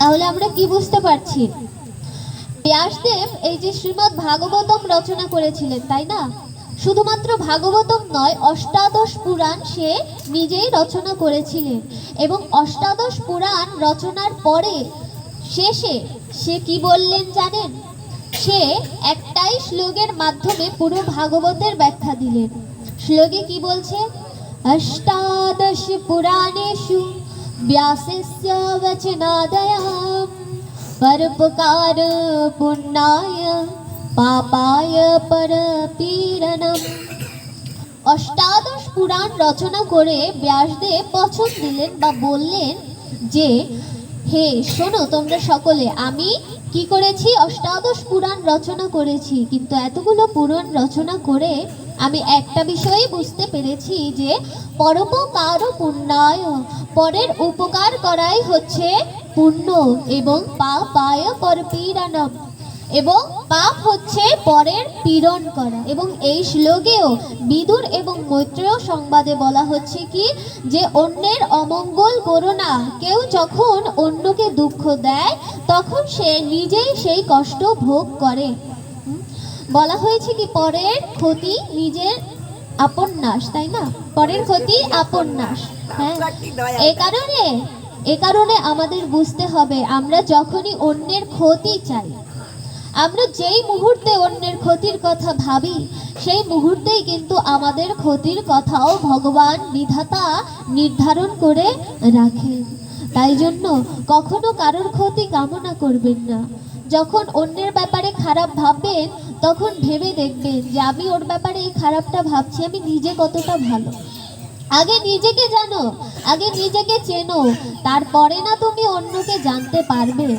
তাহলে আমরা কি বুঝতে পারছি? ব্যাসদেব এই যে শ্রীমৎ ভাগবতম রচনা করেছিলেন, তাই না? শুধুমাত্র ভাগবতম নয়, অষ্টাদশ পুরাণ সে নিজেই রচনা করেছিলেন এবং অষ্টাদশ পুরাণ রচনার পরে শেষে সে কি বললেন জানেন? সে একটাই শ্লোকের মাধ্যমে পুরো ভাগবতের ব্যাখ্যা দিলেন। শ্লোকে কি বলছে? অষ্টাদশ পুরাণেষু व्यासस्य वचनादयः परोपकार पुण्याय পাপায় পরপীড়নম অষ্টাদশ পুরাণ রচনা করে ব্যাসদেব বচন দিলেন বা বললেন যে হে শোনো তোমরা সকলে আমি কি করেছি অষ্টাদশ পুরাণ রচনা করেছি কিন্তু এতগুলো পুরাণ রচনা করে আমি একটা বিষয়ই বুঝতে পেরেছি যে পরোপকার পুণ্যায় পরের উপকার করাই হচ্ছে পুণ্য এবং পাপায় পরপীড়নম এবং পাপ হচ্ছে পরের পীড়ন করা। এবং এই শ্লোকেও বিদুর এবং মৈত্রেয় সংবাদে বলা হচ্ছে কি, যে অন্যের অমঙ্গল করো না। কেউ যখন অন্যকে দুঃখ দেয়, তখন সে নিজেই সেই কষ্ট ভোগ করে। বলা হয়েছে কি, পরের ক্ষতি নিজের আপন নাশ, তাই না? পরের ক্ষতি আপন নাশ হ্যাঁ? এ কারণে এ কারণে আমাদের বুঝতে হবে, আমরা যখনই অন্যের ক্ষতি চাই, আমরা যেই মুহূর্তে অন্যের ক্ষতির কথা ভাবি, সেই মুহূর্তেই কিন্তু আমাদের ক্ষতির কথাও ভগবান বিধাতা নির্ধারণ করে রাখেন। তাই জন্য কখনো কারোর ক্ষতি কামনা করবেন না। যখন অন্যের ব্যাপারে খারাপ ভাববেন, তখন ভেবে দেখবেন যে আমি ওর ব্যাপারে এই খারাপটা ভাবছি, আমি নিজে কতটা ভালো। আগে নিজেকে জানো, আগে নিজেকে চেনো, তারপরে না তুমি অন্যকে জানতে পারবে।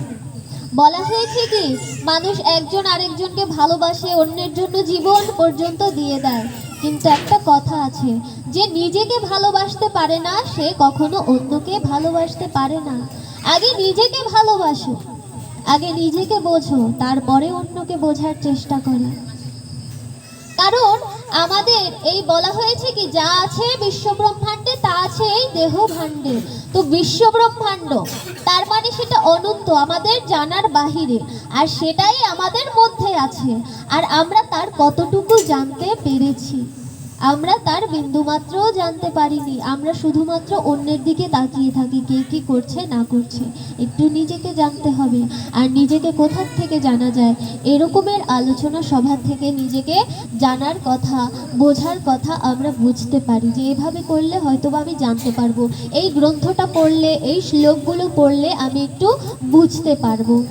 বলা হয়েছে কি মানুষ একজন আরেকজনকে ভালোবাসে, অন্যের জন্য জীবন পর্যন্ত দিয়ে দেয়। কিন্তু একটা কথা আছে, যে নিজেকে ভালোবাসতে পারে না, সে কখনো অন্যকে ভালোবাসতে পারে না। আগে নিজেকে ভালোবাসো। আগে নিজেকে বোঝো, তারপরে অন্যকে বোঝার চেষ্টা করো। কারণ আমাদের এই বলা হয়েছে কি, যা আছে বিশ্ব ব্রহ্মাণ্ডে তা আছে এই দেহ ভাণ্ডে তো বিশ্ব ব্রহ্মাণ্ড তার মানে সেটা অনন্ত, আমাদের জানার বাহিরে। আর সেটাই আমাদের মধ্যে আছে। আর আমরা তার কতটুকু জানতে পেরেছি। আমরা তার বিন্দুমাত্রও জানতে পারিনি। আমরা শুধুমাত্র অন্যের দিকে তাকিয়ে থাকি, কে কি করছে, না করছে। একটু নিজেকে জানতে হবে আর নিজেকে কোথার থেকে জানা যায়? এরকমের আলোচনা সভা থেকে নিজেকে জানার কথা, বোঝার কথা আমরা বুঝতে পারি যে এভাবে করলে হয়তো আমি জানতে পারব। এই গ্রন্থটা পড়লে, এই শ্লোকগুলো পড়লে আমি একটু বুঝতে পারব।